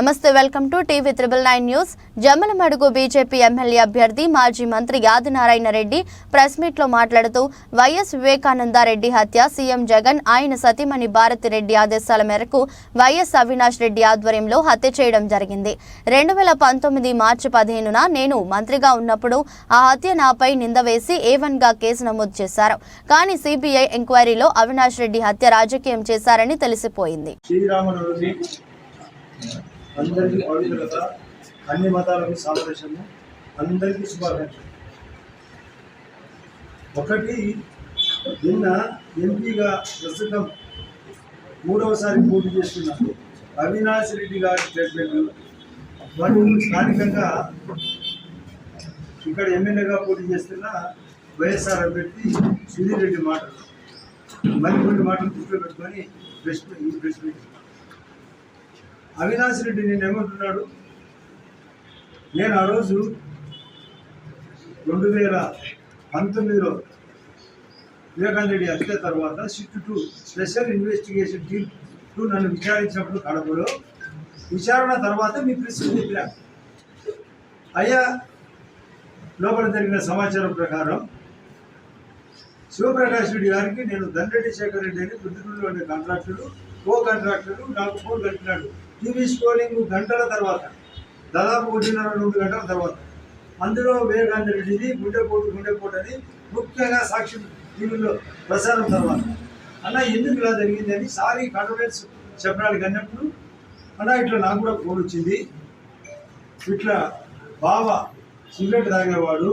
నమస్తే welcome to TV triple nine news. Jammalamadugu BJP MLA అభ్యర్థి మాజీ మంత్రి యాదినారాయణ రెడ్డి ప్రెస్ మీట్లో మాట్లాడుతూ వైఎస్ వివేకానందారెడ్డి హత్య సీఎం జగన్ ఆయన సతీమణి భారతిరెడ్డి ఆదేశాల మేరకు వైఎస్ అవినాష్ రెడ్డి ఆధ్వర్యంలో హత్య చేయడం జరిగింది. రెండు వేల పంతొమ్మిది మార్చి పదిహేనున నేను మంత్రిగా ఉన్నప్పుడు ఆ హత్య నాపై నింద వేసి ఏ వన్గా కేసు నమోదు చేశారు. కానీ సిబిఐ ఎంక్వైరీలో అవినాష్ రెడ్డి హత్య రాజకీయం చేశారని తెలిసిపోయింది. అందరికీ పవిత్రత అన్ని మతాలకు సామరస్యము అందరికీ శుభాకాంక్షలు. ఒకటి నిన్న ఎంపీగా ప్రస్తుతం మూడవసారి పోటీ చేస్తున్న అవినాష్ రెడ్డి గారి స్టేట్మెంట్ వాళ్ళు స్థానికంగా ఇక్కడ ఎమ్మెల్యేగా పోటీ చేస్తున్న వైఎస్ఆర్ అభ్యర్థి సుధీర్ రెడ్డి మాటలు. మరికొన్ని మాటలు దృష్టిలో పెట్టుకొని ప్రశ్న ఈ ప్రశ్న అవినాష్ రెడ్డి నేను ఏమంటున్నాడు నేను ఆ రోజు రెండు వేల పంతొమ్మిదిలో వివేకానంద రెడ్డి హత్య తర్వాత SIT to special investigation team to నన్ను విచారించినప్పుడు కడపలో విచారణ తర్వాత మీ ప్రశ్న చెప్పినా. అయ్యా లోపల జరిగిన సమాచారం ప్రకారం శివప్రకాష్ రెడ్డి గారికి నేను దండ్రెడ్డి శేఖర్ రెడ్డి అని ప్రతినిధులు అనే కాంట్రాక్టులు కో కాంట్రాక్టులు నాకు ఫోన్ కలిపినాడు టీవీ స్కోలింగ్ గంటల తర్వాత దాదాపు ఒకటిన్నర రెండు గంటల తర్వాత. అందులో వివేకానంద రెడ్డిది గుండెపోటు గుండెపోటు అని ముఖ్యంగా సాక్షి టీవీలో ప్రసారం తర్వాత. అన్న ఎందుకు ఇలా జరిగింది అని సారీ కాన్ఫిడెన్స్ చెప్పడానికి అన్నప్పుడు అన్న ఇట్లా నాకు కూడా ఫోన్ వచ్చింది. ఇట్లా బావ సిగరెట్ తాగేవాడు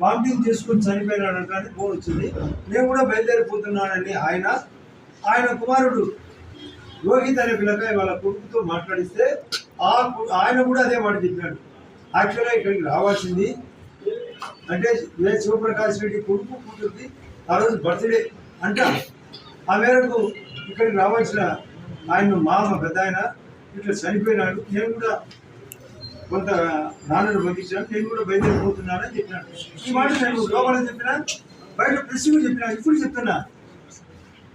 వామిటింగ్ చేసుకొని చనిపోయినాడంట అని ఫోన్ వచ్చింది. నేను కూడా బయలుదేరిపోతున్నానని ఆయన. ఆయన కుమారుడు రోహిత్ అనే పిల్లకాయ వాళ్ళ కొడుకుతో మాట్లాడిస్తే ఆ ఆయన కూడా అదే మాట చెప్పాడు. యాక్చువల్గా ఇక్కడికి రావాల్సింది అంటే ఏ శివప్రకాష్ రెడ్డి కొడుకు కూతురుది ఆ రోజు బర్త్డే అంట. ఆ మేరకు ఇక్కడికి రావాల్సిన ఆయన మామ పెద్ద ఆయన ఇట్లా చనిపోయినాడు. నేను కూడా కొంత నాన్నను పంపించాను నేను కూడా బయలుదేరిపోతున్నానని చెప్పినాను ఈ మాట నేను లోపల చెప్పినా బయట ప్రెస్కు చెప్పినా ఇప్పుడు చెప్తున్నా.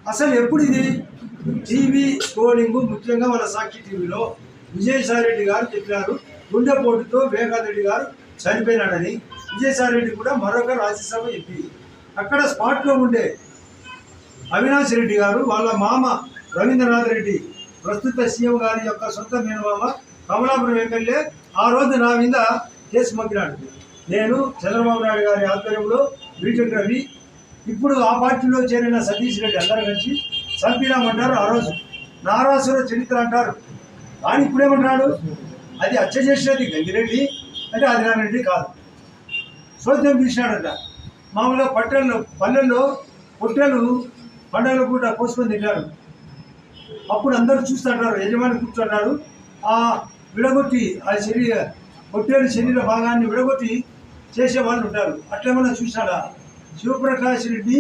అసలు ఎప్పుడు ఇది? టీవీ స్కోలింగ్ ముఖ్యంగా మన సాక్షి టీవీలో విజయసాయిరెడ్డి గారు చెప్పినారు గుండెపోటుతో వివేకానంద రెడ్డి గారు చనిపోయినాడని విజయసాయిరెడ్డి కూడా మరొక రాజ్యసభ ఎంపీ. అక్కడ స్పాట్లో ఉండే అవినాష్ రెడ్డి గారు వాళ్ళ మామ రవీంద్రనాథ్ రెడ్డి ప్రస్తుత సీఎం గారి యొక్క సొంత మేనమామ కమలాపురం ఎమ్మెల్యే ఆ రోజు నా మీద కేసు మొక్కినాడు నేను చంద్రబాబు నాయుడు గారి ఆధ్వర్యంలో బీటెక్ రవి ఇప్పుడు ఆ పార్టీలో చేరిన సతీష్ రెడ్డి అందరూ కలిసి చంపినామంటారు ఆ రోజు నారాసుర చరిత్ర అంటారు. కానీ ఇప్పుడేమంటున్నాడు అది హత్య చేసినది గంగిరెడ్డి అంటే ఆదినారెడ్డి కాదు. సోద్యం తీసినాడంట. మామూలుగా పట్టెల్లో పల్లెల్లో పొట్టెలు పండగల పూట కోసుకొని తింటారు అప్పుడు అందరూ చూస్తుంటారు యజమాని కూర్చుంటాడు. ఆ విడగొట్టి ఆ శరీర పొట్టేలు శరీర భాగాన్ని విడగొట్టి చేసే వాళ్ళు ఉంటారు. అట్లేమన్నా చూసినాడా? శివప్రకాష్ రెడ్డి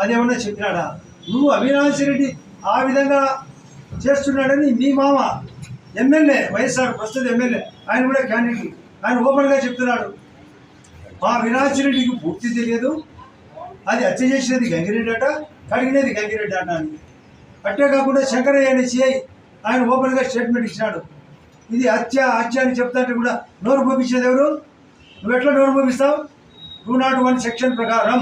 అదేమన్నా చెప్పినాడా? నువ్వు అవినాష్ రెడ్డి ఆ విధంగా చేస్తున్నాడని మీ మామ ఎమ్మెల్యే వైఎస్ఆర్ ప్రస్తుత ఎమ్మెల్యే ఆయన కూడా క్యాండిడేట్ ఆయన ఓపెన్గా చెప్తున్నాడు. మా అవినాష్ రెడ్డికి పూర్తి తెలియదు. అది హత్య చేసినది గంగిరెడ్డి అట కడిగినది గంగిరెడ్డి అట అని. అట్టే కాకుండా శంకరయ్య అనే సిఐ ఆయన ఓపెన్గా స్టేట్మెంట్ ఇచ్చినాడు. ఇది హత్య హత్య అని చెప్తాంటే కూడా నోరు పంపించేది ఎవరు? నువ్వు ఎట్లా నోరు పంపిస్తావు టూ నాట్ వన్ సెక్షన్ ప్రకారం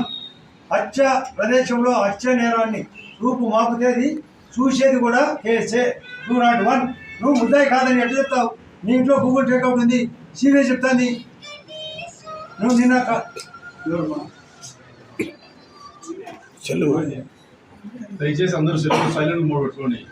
హత్య ప్రదేశంలో హత్య నేరాన్ని రూపు మాపుతేది చూసేది కూడా కేసే. Two not one. నువ్వు ముద్దాయి కాదని ఎట్లా చెప్తావు? నీ ఇంట్లో గూగుల్ టేక్అవుట్ ఉంది సీబీఐ చెప్తాంది. నువ్వు నిన్న? దయచేసి అందరూ సైలెంట్ మోడ్ పెట్టుకోండి.